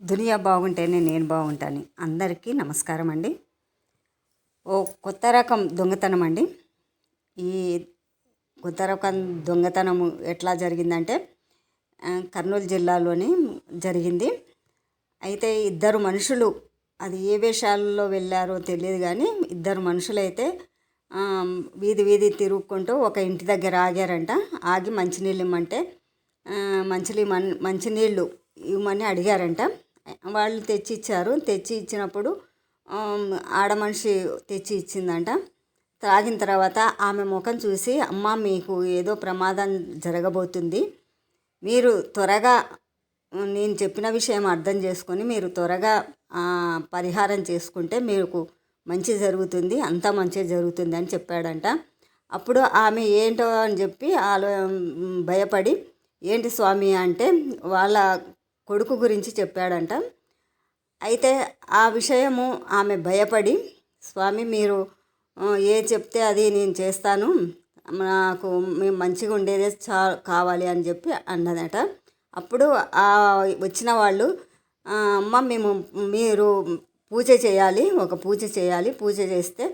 దునియా బాగుంటేనే నేను బాగుంటాను. అందరికీ నమస్కారం అండి. ఓ కొత్త రకం దొంగతనం అండి. ఈ కొత్త రకం దొంగతనం ఎట్లా జరిగిందంటే కర్నూలు జిల్లాలోని జరిగింది. అయితే ఇద్దరు మనుషులు అది ఏ వేషాల్లో వెళ్ళారో తెలియదు కానీ ఇద్దరు మనుషులైతే వీధి వీధి తిరుగుకుంటూ ఒక ఇంటి దగ్గర ఆగారంట. ఆగి మంచినీళ్ళు ఇమ్మంటే ఆ, మన్ మంచినీళ్ళు ఇవ్వమని అడిగారంట. వాళ్ళు తెచ్చి ఇచ్చారు తెచ్చి ఇచ్చినప్పుడు ఆడ మనిషి తెచ్చి ఇచ్చిందంట త్రాగిన తర్వాత ఆమె ముఖం చూసి అమ్మ మీకు ఏదో ప్రమాదం జరగబోతుంది. మీరు త్వరగా నేను చెప్పిన విషయం అర్థం చేసుకొని మీరు త్వరగా పరిహారం చేసుకుంటే మీకు మంచి జరుగుతుంది. అంతా మంచి జరుగుతుంది అని చెప్పాడంట. అప్పుడు ఆమె ఏంటో అని చెప్పి ఆలో భయపడి ఏంటి స్వామి అంటే వాళ్ళ కొడుకు గురించి చెప్పాడంట. అయితే ఆ విషయము ఆమె భయపడి స్వామి మీరు ఏ చెప్తే అది నేను చేస్తాను. నాకు మేము మంచిగా ఉండేదే చా కావాలి అని చెప్పి అన్నదట. అప్పుడు ఆ వచ్చిన వాళ్ళు అమ్మ మేము మీరు పూజ చేయాలి ఒక పూజ చేయాలి. పూజ చేస్తే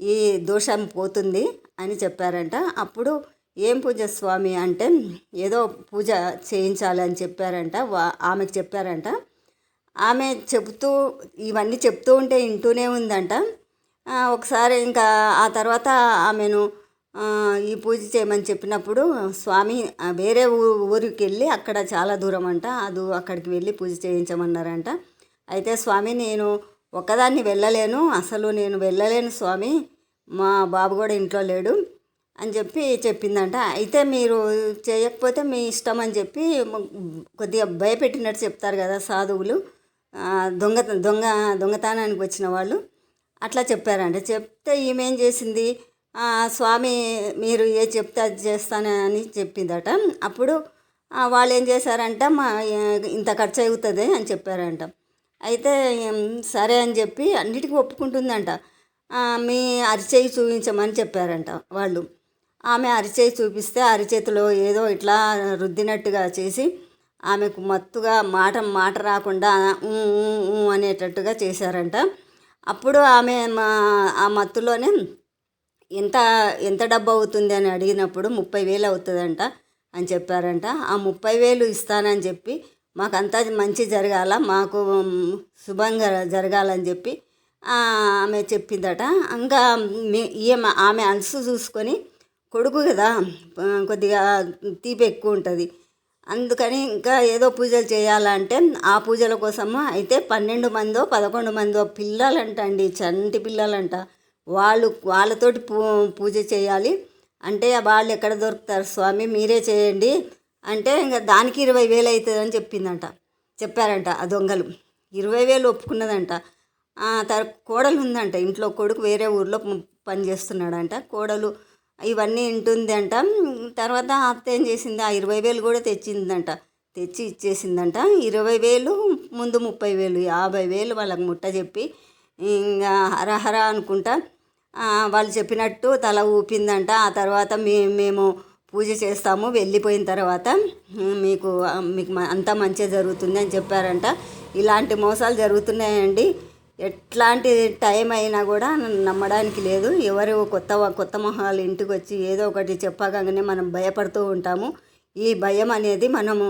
ఈ దోషం పోతుంది అని చెప్పారంట. అప్పుడు ఏం పూజ స్వామి అంటే ఏదో పూజ చేయించాలని చెప్పారంట వా- ఆమెకు చెప్పారంట. ఆమె చెబుతూ ఇవన్నీ చెప్తూ ఉంటే వింటూనే ఉందంట. ఒకసారి ఇంకా ఆ తర్వాత ఆమెను ఈ పూజ చేయమని చెప్పినప్పుడు స్వామి వేరే ఊ ఊరికి వెళ్ళి అక్కడ చాలా దూరం అంట అది అక్కడికి వెళ్ళి పూజ చేయించమన్నారంట. అయితే స్వామి నేను ఒకదాన్ని వెళ్ళలేను. అసలు నేను వెళ్ళలేను స్వామి. మా బాబు కూడా ఇంట్లో లేడు. అని చెప్పి చెప్పిందంట. అయితే మీరు చేయకపోతే మీ ఇష్టం అని చెప్పి కొద్దిగా భయపెట్టినట్టు చెప్తారు కదా సాధువులు. దొంగత దొంగ దొంగ దొంగతనానికి వచ్చిన వాళ్ళు. అట్లా చెప్పారంట. చెప్తే ఈమె ఏం చేసింది స్వామి మీరు ఏ చెప్తే అది చేస్తానని చెప్పిందట. అప్పుడు వాళ్ళు ఏం చేశారంట? మా ఇంత ఖర్చు అవుతుంది అని చెప్పారంట. అయితే సరే అని చెప్పి అన్నిటికీ ఒప్పుకుంటుందంట. మీ అరిచేయి చూపించమని చెప్పారంట వాళ్ళు. ఆమె అరిచేయి చూపిస్తే అరిచేతిలో ఏదో ఇట్లా రుద్దినట్టుగా చేసి ఆమెకు మత్తుగా మాట మాట రాకుండా ఊ, ఊ, ఊ అనేటట్టుగా చేశారంట. అప్పుడు ఆమె మా ఆ మత్తులోనే ఎంత ఎంత డబ్బు అవుతుంది అని అడిగినప్పుడు ముప్పై వేలు అవుతుందంట అని చెప్పారంట. ఆ ముప్పై వేలు ఇస్తానని చెప్పి మాకంతా మంచి జరగాల మాకు శుభంగా జరగాలని చెప్పి ఆమె చెప్పిందట. ఇంకా మీ ఈమె ఆమె అలసు చూసుకొని కొడుకు కదా కొద్దిగా తీపి ఎక్కువ ఉంటుంది. అందుకని ఇంకా ఏదో పూజలు చేయాలంటే ఆ పూజల కోసము అయితే పన్నెండు మందో పదకొండు మందో పిల్లలంటండి చంటి పిల్లలంట. వాళ్ళు వాళ్ళతోటి పూ పూజ చేయాలి. అంటే వాళ్ళు ఎక్కడ దొరుకుతారు స్వామి మీరే చేయండి. అంటే ఇంకా దానికి ఇరవై వేలు అవుతుందని చెప్పిందంట. చెప్పారంట ఆ దొంగలు. ఇరవై వేలు ఒప్పుకున్నదంట. ఆ కోడలు ఉందంట. ఇంట్లో కొడుకు వేరే ఊర్లో పని చేస్తున్నాడంట. కోడలు ఇవన్నీ ఉంటుందంట తర్వాత అత్త ఏం చేసింది? ఆ ఇరవై వేలు కూడా తెచ్చిందంట. తెచ్చి ఇచ్చేసిందంట. ఇరవై వేలు ముందు ముప్పై వేలు యాభై వేలు వాళ్ళకి ముట్ట చెప్పి ఇంకా హరహర అనుకుంటా. వాళ్ళు చెప్పినట్టు తల ఊపిందంట. ఆ తర్వాత మే మేము పూజ చేస్తాము. వెళ్ళిపోయిన తర్వాత మీకు మీకు మ- అంతా మంచిగా జరుగుతుంది అని చెప్పారంట. ఇలాంటి మోసాలు జరుగుతున్నాయండి. ఎట్లాంటి టైం అయినా కూడా నమ్మడానికి లేదు. ఎవరు కొత్త కొత్త మొహాలు ఇంటికి వచ్చి ఏదో ఒకటి చెప్పగానే మనం భయపడుతూ ఉంటాము. ఈ భయం అనేది మనము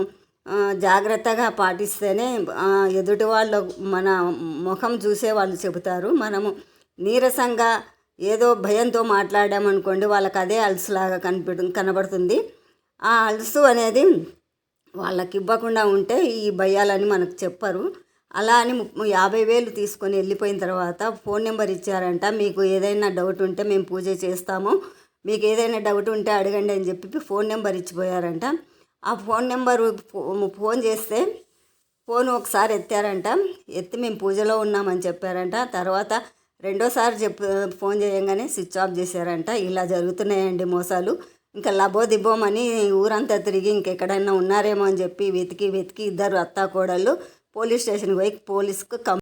జాగ్రత్తగా పాటిస్తేనే ఎదుటి వాళ్ళ మన ముఖం చూసే వాళ్ళు చెబుతారు. మనము నీరసంగా ఏదో భయంతో మాట్లాడామనుకోండి వాళ్ళకి అదే అలసులాగా కనిపెడు కనబడుతుంది. ఆ అలసు అనేది వాళ్ళకి ఇవ్వకుండా ఉంటే ఈ భయాలని మనకు చెప్పరు. అలా అని యాభై వేలు తీసుకొని వెళ్ళిపోయిన తర్వాత ఫోన్ నెంబర్ ఇచ్చారంట మీకు ఏదైనా డౌట్ ఉంటే మేము పూజ చేస్తాము మీకు ఏదైనా డౌట్ ఉంటే అడగండి అని చెప్పి ఫోన్ నెంబర్ ఇచ్చిపోయారంట. ఆ ఫోన్ నెంబర్ ఫో- ఫోన్ చేస్తే ఫోన్ ఒకసారి ఎత్తారంట. ఎత్తి మేము పూజలో ఉన్నామని చెప్పారంట. తర్వాత రెండోసారి చెప్పు ఫోన్ చేయంగానే స్విచ్ ఆఫ్ చేశారంట. ఇలా జరుగుతున్నాయండి మోసాలు. ఇంకా లబో దిబ్బోమని ఊరంతా తిరిగి ఇంకెక్కడైనా ఉన్నారేమో అని చెప్పి వెతికి వెతికి ఇద్దరు అత్తా కోడళ్ళు పోలీస్ స్టేషన్కి పోయి పోలీస్కు కం